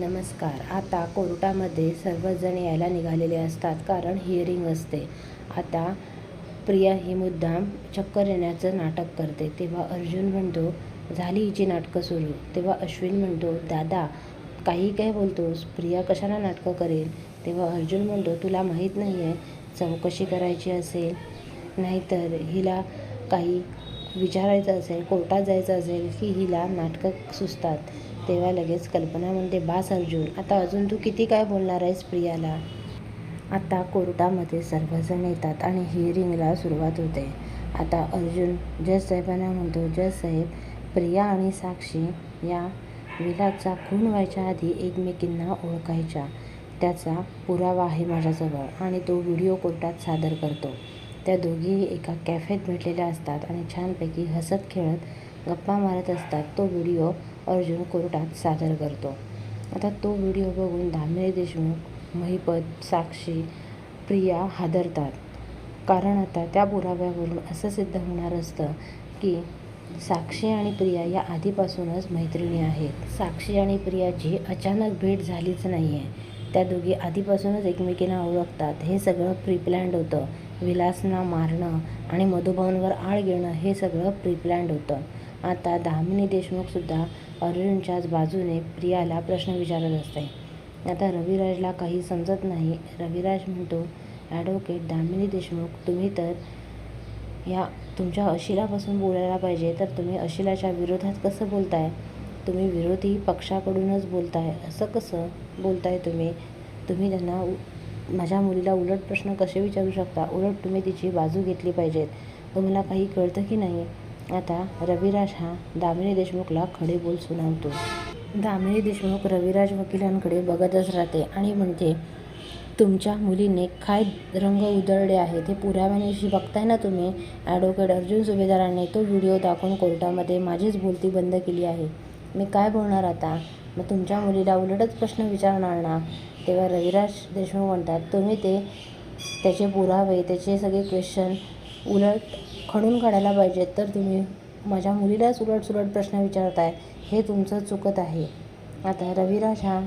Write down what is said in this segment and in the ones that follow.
नमस्कार. आता कोर्टामध्ये सर्वजण यायला निघालेले असतात कारण हिअरिंग असते. आता प्रिया ही मुद्दाम चक्कर येण्याचं नाटक करते. तेव्हा अर्जुन म्हणतो झाली हिची नाटकं सुरू. तेव्हा अश्विन म्हणतो दादा काही काय बोलतोस? प्रिया कशाला नाटकं करेल? तेव्हा अर्जुन म्हणतो तुला माहीत नाही आहे चौकशी करायची असेल नाहीतर हिला काही विचारायचं असेल कोर्टात जायचं असेल की हिला नाटकं सुचतात तेव्हा लगेच कल्पना म्हणते बास अर्जुन आता अजून तू किती काय बोलणार आहेस प्रियाला? आता कोर्टामध्ये सर्वजण येतात आणि हिअरिंगला सुरुवात होते. आता अर्जुन जज साहेबांना म्हणतो जज साहेब प्रिया आणि साक्षी या विलाचा खून व्हायच्या आधी एकमेकींना ओळखायच्या. त्याचा पुरावा आहे माझ्याजवळ आणि तो व्हिडिओ कोर्टात सादर करतो. त्या दोघीही एका कॅफेत भेटलेल्या असतात आणि छानपैकी हसत खेळत गप्पा मारत असतात. तो व्हिडिओ अर्जुन कोर्टात सादर करतो. आता तो व्हिडिओ बघून दामिनी देशमुख महिपत साक्षी प्रिया हादरतात. कारण आता त्या पुराव्यावरून असं सिद्ध होणार असतं की साक्षी आणि प्रिया या आधीपासूनच मैत्रिणी आहेत. साक्षी आणि प्रियाची अचानक भेट झालीच नाही आहे त्या दोघी आधीपासूनच एकमेकींना ओळखतात. हे सगळं प्रीप्लॅन्ड होतं. विलासना मारणं आणि मधुभवनवर आळ घेणं हे सगळं प्रीप्लॅन्ड होतं. आता दामिनी देशमुखसुद्धा अरुणच्याच बाजूने प्रियाला प्रश्न विचारत असते. आता रविराजला काही समजत नाही. रविराज म्हणतो ॲडव्होकेट दामिनी देशमुख तुम्ही तर या तुमच्या अशिलापासून बोलायला पाहिजे. तर तुम्ही अशिलाच्या विरोधात कसं बोलताय? तुम्ही विरोधी पक्षाकडूनच बोलताय. असं कसं बोलताय तुम्ही? तुम्ही त्यांना माझ्या मुलीला उलट प्रश्न कसे विचारू शकता? उलट तुम्ही तिची बाजू घेतली पाहिजेत. तुम्हाला काही कळतं की नाही? आता रविराज हा दामिनी देशमुखला खडे बोल सुनावतो. दामिनी देशमुख रविराज वकिलांकडे बघतच राहते आणि म्हणते तुमच्या मुलीने काय रंग उधळले आहेत हे पुराव्यानिशी बघताय ना तुम्ही? ॲडव्होकेट अर्जुन सुभेदारांनी तो व्हिडिओ दाखवून कोर्टामध्ये माझीच बोलती बंद केली आहे. मी काय बोलणार आता? मग तुमच्या मुलीला उलटच प्रश्न विचारणार ना. तेव्हा रविराज देशमुख म्हणतात तुम्ही ते त्याचे पुरावे त्याचे सगळे क्वेश्चन उलट खणून काढायला पाहिजेत. तर तुम्ही माझ्या मुलीलाच उलट सुलट प्रश्न विचारताय. हे तुमचं चुकत आहे. आता रविराज हा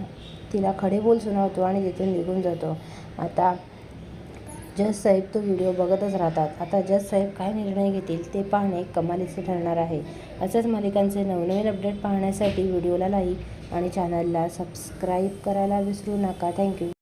तिला खडे बोल सुनावतो आणि तिथून निघून जातो. आता जज साहेब तो व्हिडिओ बघतच राहतात. आता जज साहेब काय निर्णय घेतील ते पाहणे कमालीचे ठरणार आहे. असेच मालिकांचे नवनवीन अपडेट पाहण्यासाठी व्हिडिओला लाईक आणि चॅनलला सबस्क्राईब करायला विसरू नका. थँक्यू.